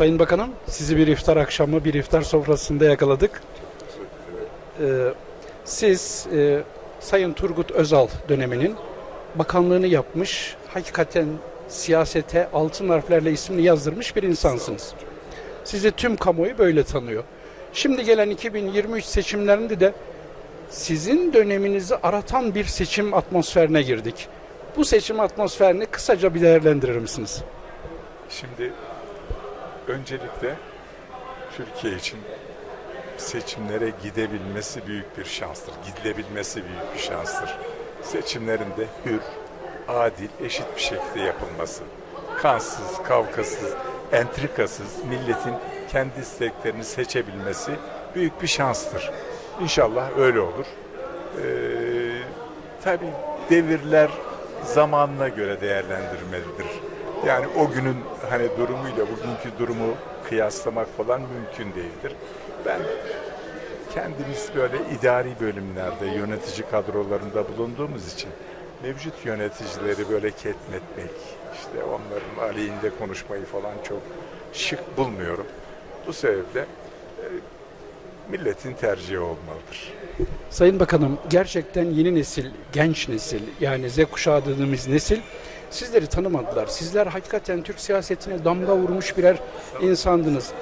Sayın Bakanım, sizi bir iftar akşamı, bir iftar sofrasında yakaladık. Ee, siz e, Sayın Turgut Özal döneminin bakanlığını yapmış, hakikaten siyasete altın harflerle ismini yazdırmış bir insansınız. Sizi tüm kamuoyu böyle tanıyor. Şimdi gelen 2023 seçimlerinde de sizin döneminizi aratan bir seçim atmosferine girdik. Bu seçim atmosferini kısaca bir değerlendirir misiniz? Şimdi öncelikle Türkiye için seçimlere gidebilmesi büyük bir şanstır. Gidilebilmesi büyük bir şanstır. Seçimlerin de hür, adil, eşit bir şekilde yapılması. Kansız, kavgasız, entrikasız milletin kendi isteklerini seçebilmesi büyük bir şanstır. İnşallah öyle olur. Ee, tabii devirler zamanına göre değerlendirmelidir. Yani o günün hani durumuyla bugünkü durumu kıyaslamak falan mümkün değildir. Ben kendimiz böyle idari bölümlerde yönetici kadrolarında bulunduğumuz için mevcut yöneticileri böyle ketmetmek, işte onların aleyhinde konuşmayı falan çok şık bulmuyorum. Bu sebeple e, milletin tercihi olmalıdır. Sayın Bakanım, gerçekten yeni nesil, genç nesil, yani Z kuşağı dediğimiz nesil sizleri tanımadılar. Sizler hakikaten Türk siyasetine damga vurmuş birer insandınız.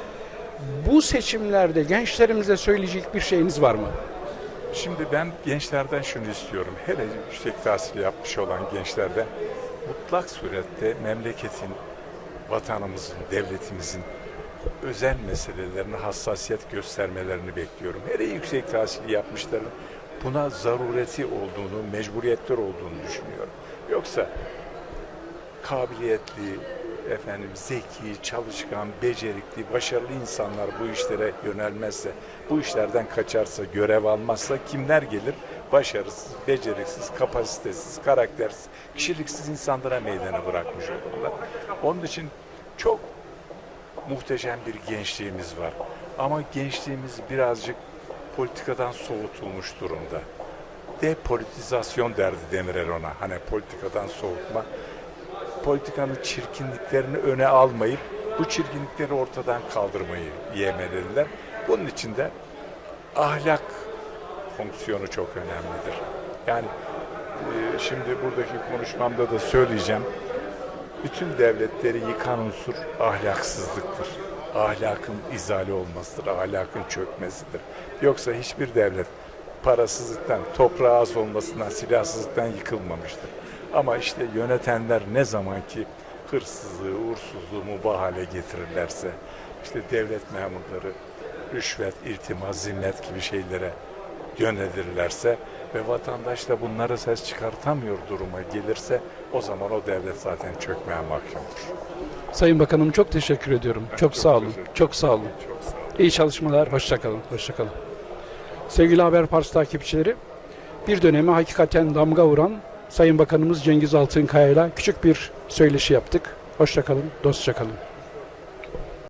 Bu seçimlerde gençlerimize söyleyecek bir şeyiniz var mı? Şimdi ben gençlerden şunu istiyorum. Hele yüksek tahsil yapmış olan gençlerden mutlak surette memleketin, vatanımızın, devletimizin özel meselelerine hassasiyet göstermelerini bekliyorum. Hele yüksek tahsili yapmışların buna zarureti olduğunu, mecburiyetler olduğunu düşünüyorum. Yoksa kabiliyetli, efendim zeki, çalışkan, becerikli, başarılı insanlar bu işlere yönelmezse, bu işlerden kaçarsa, görev almazsa kimler gelir? Başarısız, beceriksiz, kapasitesiz, karaktersiz, kişiliksiz insanlara meydana bırakmış olurlar. Onun için çok muhteşem bir gençliğimiz var. Ama gençliğimiz birazcık politikadan soğutulmuş durumda. Depolitizasyon derdi Demirel ona. Hani politikadan soğutma politikanın çirkinliklerini öne almayıp bu çirkinlikleri ortadan kaldırmayı yemeleriler. Bunun için de ahlak fonksiyonu çok önemlidir. Yani e, şimdi buradaki konuşmamda da söyleyeceğim. Bütün devletleri yıkan unsur ahlaksızlıktır. Ahlakın izale olmasıdır, ahlakın çökmesidir. Yoksa hiçbir devlet parasızlıktan, toprağı az olmasından, silahsızlıktan yıkılmamıştır. Ama işte yönetenler ne zaman ki hırsızlığı, uğursuzluğu mubah hale getirirlerse, işte devlet memurları rüşvet, iltimas, zimmet gibi şeylere yönelirlerse ve vatandaş da bunlara ses çıkartamıyor duruma gelirse o zaman o devlet zaten çökmeye mahkumdur. Sayın Bakanım çok teşekkür ediyorum. Çok, çok sağ olun. Çok sağ olun. Çok sağ olun. İyi çalışmalar. Hoşçakalın. Hoşçakalın. Sevgili Haber Pars takipçileri, bir dönemi hakikaten damga vuran Sayın Bakanımız Cengiz Altınkaya ile küçük bir söyleşi yaptık. Hoşçakalın, dostça kalın.